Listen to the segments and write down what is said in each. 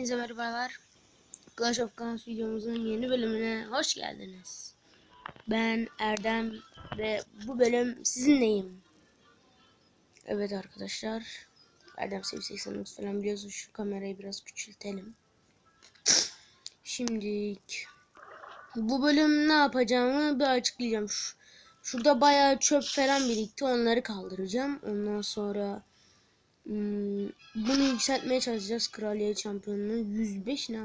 Hepinize merhabalar. Clash of Clans videomuzun yeni bölümüne hoş geldiniz. Ben Erdem ve bu bölüm sizinleyim. Evet arkadaşlar. Erdem sevi 89 falan biliyorsunuz. Şu kamerayı biraz küçültelim. Şimdi bu bölüm ne yapacağımı bir açıklayacağım. Şu, şurada bayağı çöp falan birikti. Onları kaldıracağım. Ondan sonra bunu yükseltmeye çalışacağız. Kraliyet şampiyonluğu 105 ne?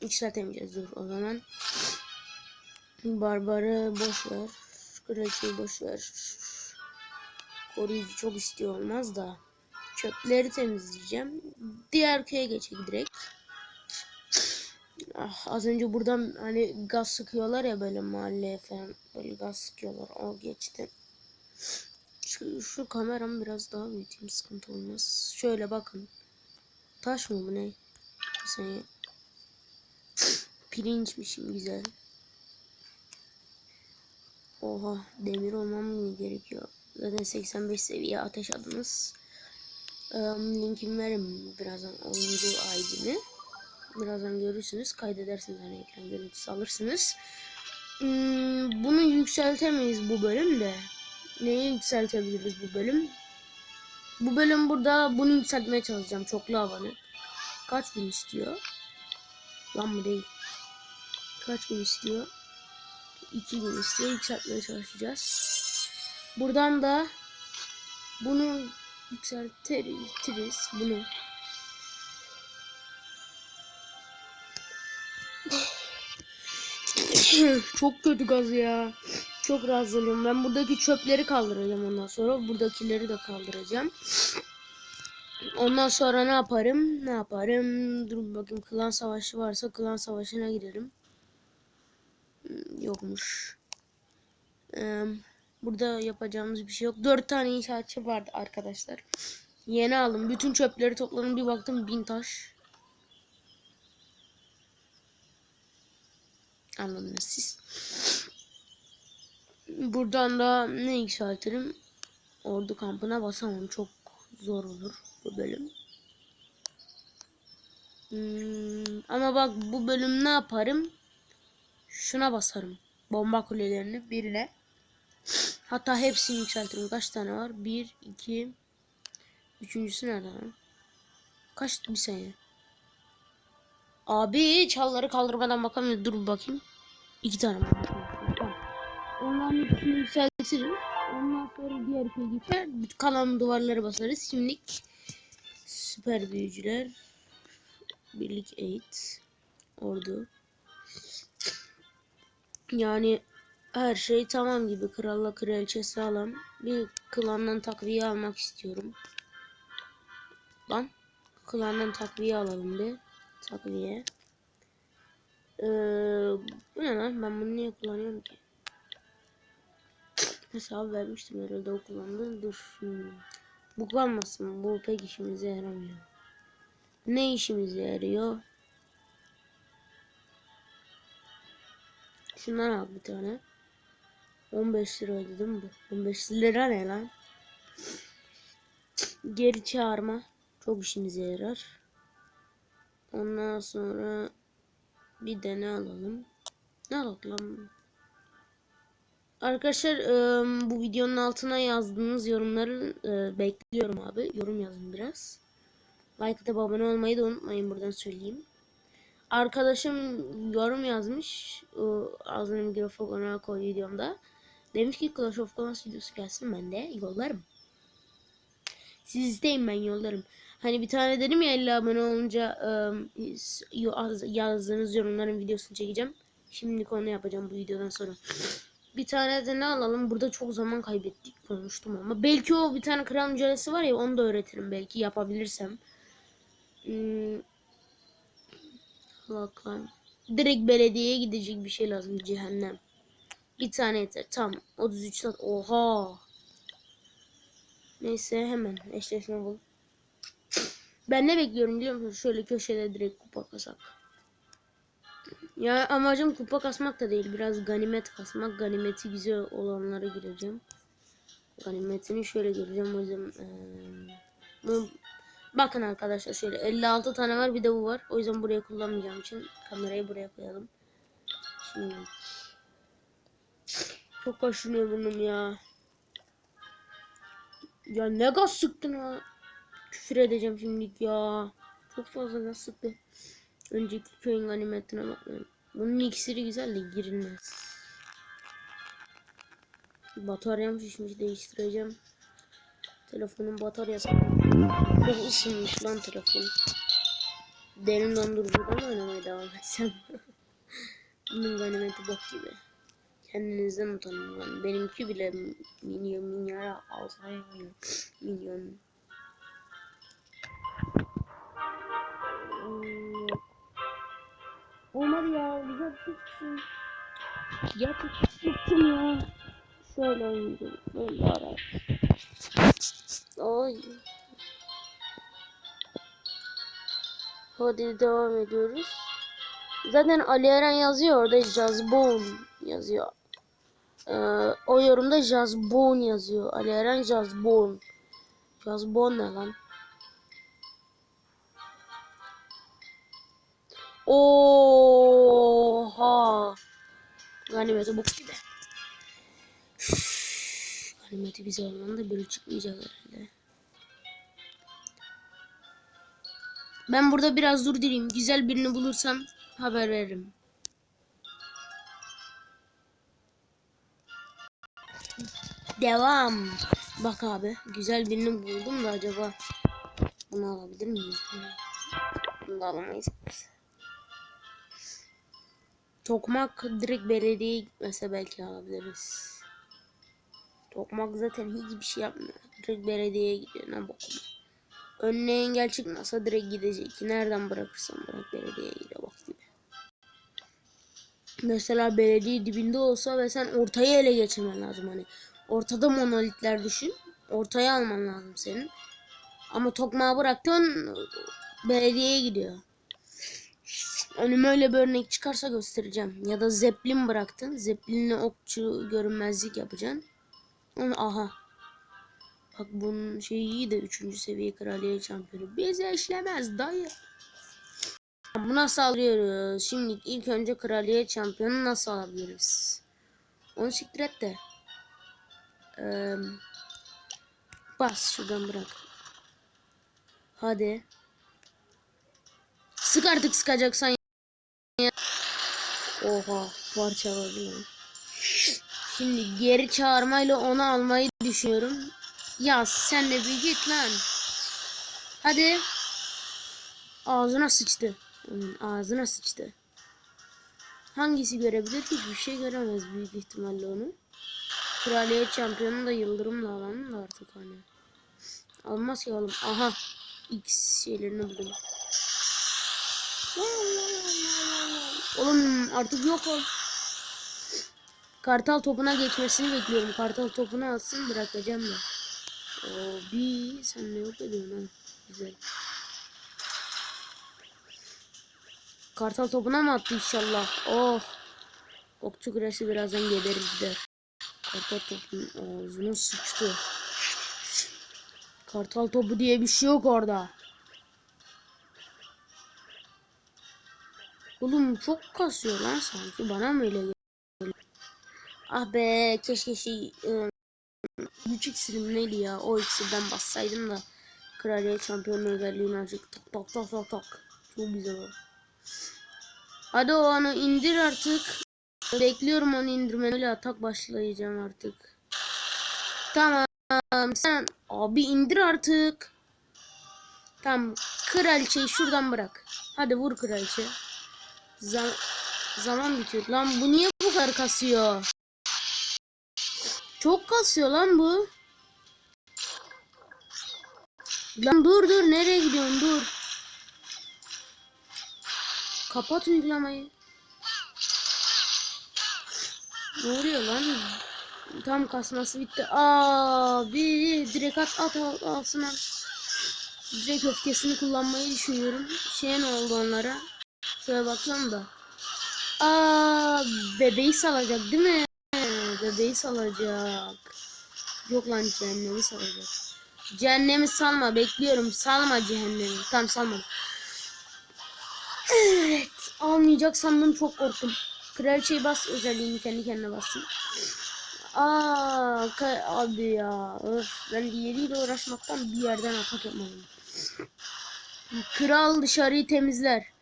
Yükseltemeyeceğiz dur o zaman. Barbarı boş ver. Kraliçeyi boş. Koruyucu çok istiyor olmaz da. Çöpleri temizleyeceğim. Diğer köye geçelim direkt. Ah, az önce buradan hani gaz sıkıyorlar ya böyle mahalleye falan. Böyle gaz sıkıyorlar. O geçti. Şu, şu kameramı biraz daha büyüteyim sıkıntı olmaz. Şöyle bakın. Taş mı bu ne? Saniye. Pirinçmişim güzel. Oha demir olmam mı gerekiyor? Zaten 85 seviye ateş adınız. Ee, linkimi verin birazdan oyuncu ID'mi. Birazdan görürsünüz. Kaydedersiniz hani ekran görüntüsü alırsınız. Hmm, bunu yükseltemeyiz bu bölümde neyi yükseltebiliriz bu bölüm? Bu bölüm burada bunu yükseltmeye çalışacağım. Çoklu havanı. Kaç gün istiyor? Lan mı değil. Kaç gün istiyor? 2 gün istiyor. Yükseltmeye çalışacağız. Buradan da bunu yükseltiriz. Bunu. Çok kötü gaz ya. Çok rahatsız oluyorum. Ben buradaki çöpleri kaldıracağım ondan sonra. Buradakileri de kaldıracağım. Ondan sonra ne yaparım? Ne yaparım? Dur bakayım klan savaşı varsa klan savaşına girerim. Hmm, Yokmuş. Burada yapacağımız bir şey yok. Dört tane inşaatçı vardı arkadaşlar. Yeni aldım. Bütün çöpleri topladım. Bir baktım bin taş. Anladınız siz. Buradan da ne yükseltirim? Ordu kampına basamam. Çok zor olur bu bölüm. Hmm, ama bak bu bölüm ne yaparım? Şuna basarım. Bomba kulelerini birine. Hatta hepsini yükseltirim. Kaç tane var? Bir, iki, üçüncüsü nerede? Kaç bir saniye. Abi çalları kaldırmadan bakamıyorum. Dur bakayım. İki tane var. Onların hepsini yükseltirim. Ondan sonra diğer köye geçer. Kalan duvarları basarız. Şimdilik süper büyücüler. Birlik 8. Ordu. Yani her şey tamam gibi. Kralla kraliçe sağlam. Bir klandan takviye almak istiyorum. Lan. Klandan takviye alalım bir. Takviye. Ee, bu ne lan? Ben bunu niye kullanıyorum ki? Hesabı vermiştim herhalde o. Dur. Hmm. Bu kalmasın. Bu pek işimize yaramıyor. Ne işimize yarıyor? Şundan al bir tane. 15 liraydı değil mi bu? 15 lira ne lan? Geri çağırma. Çok işimize yarar. Ondan sonra bir de ne alalım? Ne alalım? Arkadaşlar e, bu videonun altına yazdığınız yorumları e, bekliyorum abi. Yorum yazın biraz. Like atıp abone olmayı da unutmayın buradan söyleyeyim. Arkadaşım yorum yazmış. O ağzına mikrofona koy videomda. Demiş ki Clash of Clans videosu gelsin ben de yollarım. Siz isteyin ben yollarım. Hani bir tane dedim ya 50 abone olunca e, yazdığınız yorumların videosunu çekeceğim. Şimdi konu yapacağım bu videodan sonra. Bir tane de ne alalım? Burada çok zaman kaybettik konuştum ama. Belki o bir tane kral mücadelesi var ya onu da öğretirim belki yapabilirsem. Hmm. Direkt belediyeye gidecek bir şey lazım cehennem. Bir tane yeter. Tam 33 saat. Oha. Neyse hemen eşleşme bul. Ben ne bekliyorum biliyor musun? Şöyle köşede direkt kupa kasak. Ya amacım kupa kasmak da değil. Biraz ganimet kasmak. Ganimeti güzel olanlara gireceğim. Ganimetini şöyle gireceğim. O yüzden ee, bu Bakın arkadaşlar şöyle 56 tane var bir de bu var. O yüzden buraya kullanmayacağım için kamerayı buraya koyalım. Şimdi çok kaşınıyor burnum ya. Ya ne gaz sıktın ha? Küfür edeceğim şimdilik ya. Çok fazla gaz sıktı. Önceki köyün ganimetine bakmayın. Bunun iksiri güzel de girilmez. Bataryam şişmiş değiştireceğim. Telefonun bataryası çok ısınmış lan telefon. Derin dondurucudan oynamaya devam etsem? Bunun ganimeti bok gibi. Kendinizden utanın lan. Benimki bile milyon milyara alsayım milyon. Hmm. Olmadı ya. Güzel çıksın. Gerçekten bıktım ya. Şöyle oynayacağım. Böyle ara. Ay. Hadi devam ediyoruz. Zaten Ali Eren yazıyor orada Jazbon yazıyor. Ee, o yorumda Jazbon yazıyor. Ali Eren Jazbon. Jazbon ne lan? Ganimeti bok gibi. Ganimeti güzel olan da biri çıkmayacak herhalde. Ben burada biraz dur direyim. Güzel birini bulursam haber veririm. Devam. Bak abi güzel birini buldum da acaba bunu alabilir miyiz? Bunu da alamayız. Tokmak direkt belediyeye gitmese belki alabiliriz. Tokmak zaten hiçbir şey yapmıyor. Direkt belediyeye gidiyor. Ne bakma. Önüne engel çıkmasa direkt gidecek. Nereden bırakırsan bırak belediyeye gidiyor bak gibi. Mesela belediye dibinde olsa ve sen ortayı ele geçirmen lazım hani. Ortada monolitler düşün. Ortaya alman lazım senin. Ama tokmağı bıraktın belediyeye gidiyor. Önüme öyle bir örnek çıkarsa göstereceğim. Ya da zeplin bıraktın. Zeplinle okçu görünmezlik yapacaksın. Onu aha. Bak bunun şeyi iyi de 3. seviye kraliyet şampiyonu. Bize işlemez dayı. Buna saldırıyoruz. Şimdi ilk önce kraliyet şampiyonu nasıl alabiliriz? Onu siktir et de. Ee, bas şuradan bırak. Hadi. Sık artık sıkacaksan. Oha parçaladı lan. Şimdi geri çağırmayla onu almayı düşünüyorum. Ya sen de bir git lan. Hadi. Ağzına sıçtı. Onun ağzına sıçtı. Hangisi görebilir? Hiçbir şey göremez büyük ihtimalle onu. Kraliyet şampiyonu da yıldırımla alalım da artık hani. Almaz ki oğlum. Aha. X şeylerini buldum. Oğlum artık yok ol. Kartal topuna geçmesini bekliyorum. Kartal topunu alsın bırakacağım da. Oo, sen ne yok ediyorsun ha. Güzel. Kartal topuna mı attı inşallah? Oh. Okçu küresi birazdan geberir gider. Kartal topun ağzına sıçtı. Kartal topu diye bir şey yok orada. Oğlum çok kasıyor lan sanki. Bana mı öyle geliyor? Ah be keşke şey ıı, güç iksirim neydi ya? O iksirden bassaydım da kraliyet şampiyonu özelliğini azıcık tak tak tak tak tak. Çok güzel o. Hadi o onu indir artık. Bekliyorum onu indirmeni. Öyle atak başlayacağım artık. Tamam sen abi indir artık. Tamam kraliçeyi şuradan bırak. Hadi vur kraliçe. Zam zaman bitiyor. Lan bu niye bu kadar kasıyor? Çok kasıyor lan bu. Lan dur dur nereye gidiyorsun dur. Kapat uygulamayı. Ne oluyor lan? Tam kasması bitti. Abi direkt at at al, alsın al. Direkt öfkesini kullanmayı düşünüyorum. Şey ne oldu onlara? Şöyle bakıyorum da. Aa bebeği salacak değil mi? Bebeği salacak. Yok lan cehennemi salacak. Cehennemi salma bekliyorum. Salma cehennemi. Tamam salma. Evet. Almayacak sandım çok korktum. Kraliçeyi bas özelliğini kendi kendine bassın. Aa abi ya. Öf, ben diğeriyle uğraşmaktan bir yerden atak yapmalıyım. Kral dışarıyı temizler.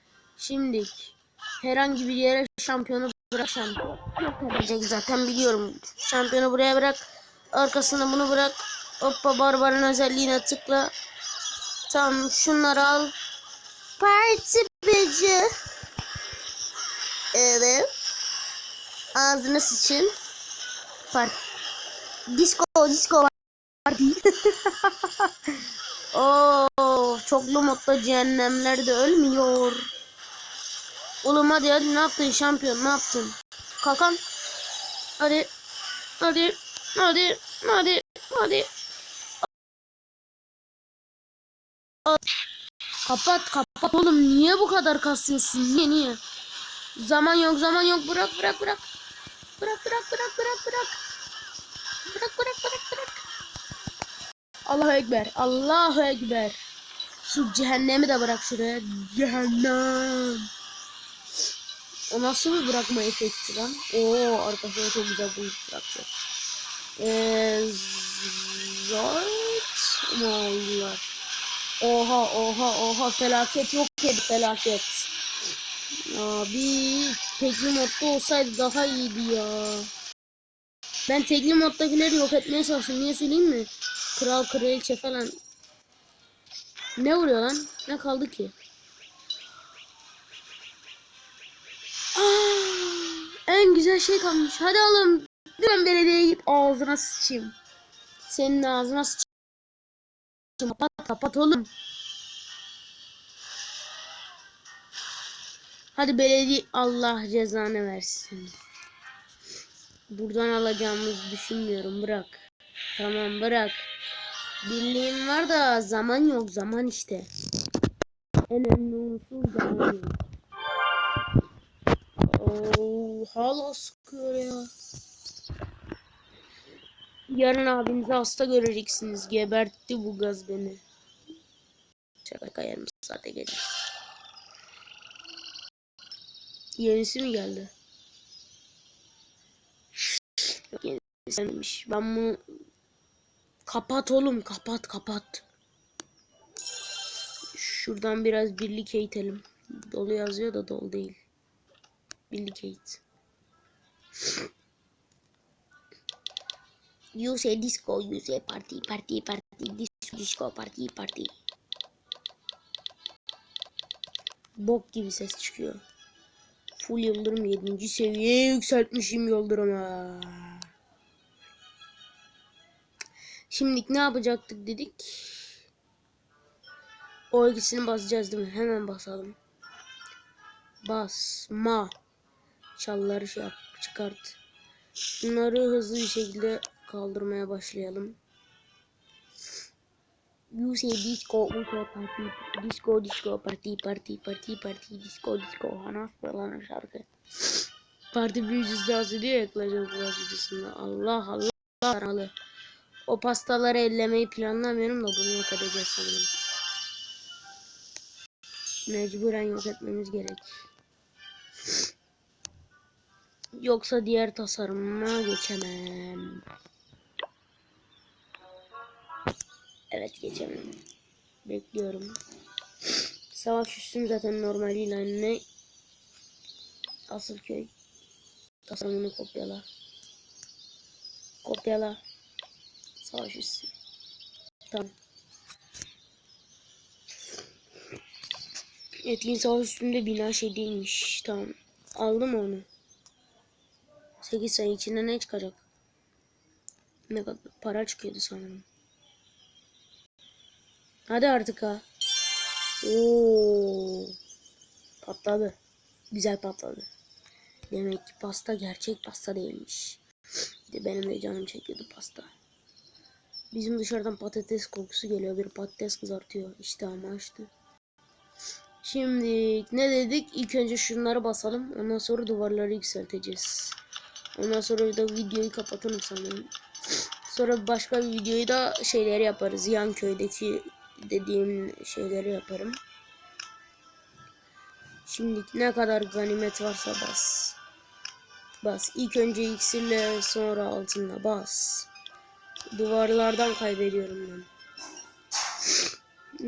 Şimdik. Herhangi bir yere şampiyonu bırak şampiyon. Yok zaten biliyorum. Şampiyonu buraya bırak. Arkasına bunu bırak. Hoppa barbarın özelliğine tıkla. Tamam şunları al. Parti beci. Evet. Ağzına sıçın. Parti. Disco, disco parti. Oo, çoklu modda cehennemler de ölmüyor. Oğlum hadi hadi ne yaptın şampiyon ne yaptın? Kalkan. Hadi. Hadi. Hadi. Hadi. Hadi. Kapat kapat oğlum niye bu kadar kasıyorsun? Niye niye? Zaman yok zaman yok bırak bırak bırak. Bırak bırak bırak bırak bırak. Bırak bırak bırak bırak. Allahu Ekber. Allahu Ekber. Şu cehennemi de bırak şuraya. Cehennem. O nasıl bir bırakma efekti lan? Oo arkadaşlar çok güzel bu bırakacak. Eee zort mu oldular? Oha oha oha felaket yok dedi felaket. Abi tekli modda olsaydı daha iyiydi ya. Ben tekli moddakileri yok etmeye çalıştım. Niye söyleyeyim mi? Kral kraliçe falan. Ne vuruyor lan? Ne kaldı ki? Güzel şey kalmış. Hadi oğlum. Hemen belediyeye git. Ağzına sıçayım. Senin ağzına sıçayım. Kapat kapat oğlum. Hadi belediye Allah cezanı versin. Buradan alacağımızı düşünmüyorum. Bırak. Tamam bırak. Birliğim var da zaman yok. Zaman işte. En önemli unsur zaman yok. Oo, hala sıkıyor ya. Yarın abinizi hasta göreceksiniz. Gebertti bu gaz beni. Şaka yarım saate gelir. Yenisi mi geldi? Yenisi gelmemiş. Ben bunu kapat oğlum kapat kapat. Şuradan biraz birlik eğitelim. Dolu yazıyor da dolu değil. Birlik eğit. You say disco, you say party, party, party, disco, disco, party, party. Bok gibi ses çıkıyor. Full yıldırım 7. seviyeye yükseltmişim yıldırıma. Şimdi ne yapacaktık dedik. O ikisini basacağız değil mi? Hemen basalım. Basma. Çalları şey yap, çıkart. Bunları hızlı bir şekilde kaldırmaya başlayalım. You say disco, disco party, disco, disco party, party, party, party, disco, disco. Ana falan şarkı. Parti büyücüsü dans ediyor ya Clash of Clans. Allah Allah aralı. O pastaları ellemeyi planlamıyorum da bunu yok edeceğiz sanırım. Mecburen yok etmemiz gerek. Yoksa diğer tasarıma geçemem. Evet geçemem. Bekliyorum. Savaş üstüm zaten normaliyle ne? Asıl köy. Tasarımını kopyala. Kopyala. Savaş üstü. Tamam. Etkin savaş üstünde bina şey değilmiş. Tamam. Aldım onu. 8 sayı içinde ne çıkacak? Ne kadar para çıkıyordu sanırım. Hadi artık ha. Oo. Patladı. Güzel patladı. Demek ki pasta gerçek pasta değilmiş. De benim de canım çekiyordu pasta. Bizim dışarıdan patates kokusu geliyor. Bir patates kızartıyor. İştahımı açtı. Şimdi ne dedik? İlk önce şunları basalım. Ondan sonra duvarları yükselteceğiz. Ondan sonra da videoyu kapatalım sanırım. Sonra başka bir videoyu da şeyleri yaparız. Yan köydeki dediğim şeyleri yaparım. Şimdi ne kadar ganimet varsa bas. Bas. İlk önce iksirle sonra altınla bas. Duvarlardan kaybediyorum ben.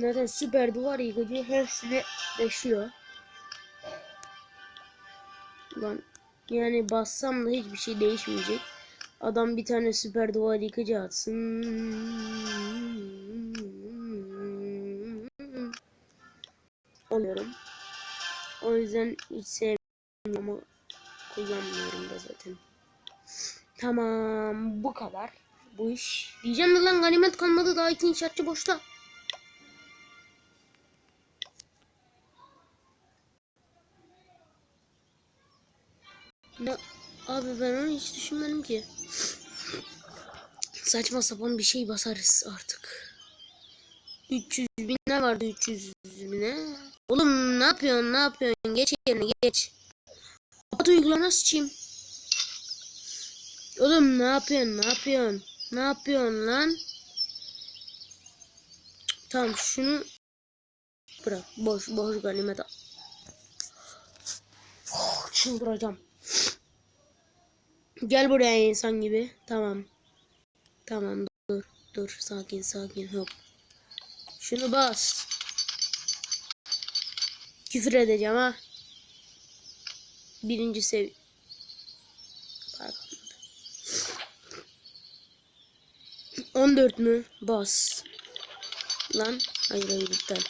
Zaten süper duvar yıkıcı hepsini deşiyor. Lan yani bassam da hiçbir şey değişmeyecek. Adam bir tane süper duvar yıkıcı atsın. Oluyorum. O yüzden hiç sevmiyorum ama kullanmıyorum da zaten. Tamam bu kadar. Bu iş. Diyeceğim de lan ganimet kalmadı daha iki inşaatçı boşta. Abi ben onu hiç düşünmedim ki. Saçma sapan bir şey basarız artık. 300 bin ne vardı 300 bine? Oğlum ne yapıyorsun ne yapıyorsun? Geç yerine geç. Kapat uygulama sıçayım. Oğlum ne yapıyorsun ne yapıyorsun? Ne yapıyorsun lan? Tamam şunu bırak. Boş boş ganimet al. Oh, Çıldıracağım. Gel buraya insan gibi. Tamam. Tamam dur. Dur sakin sakin hop. Şunu bas. Küfür edeceğim ha. Birinci sev... Pardon. 14 mü? Bas. Lan. Hayır hayır iptal.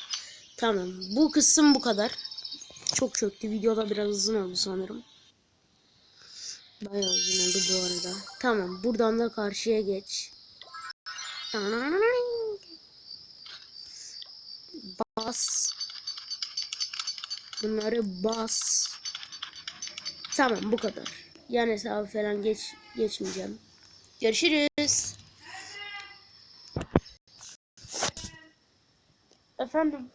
Tamam. Bu kısım bu kadar. Çok çöktü. Videoda biraz uzun oldu sanırım. Bayağı uzun oldu bu arada. Tamam. Buradan da karşıya geç. Bas. Bunları bas. Tamam bu kadar. Yan hesabı falan geç geçmeyeceğim. Görüşürüz. Efendim.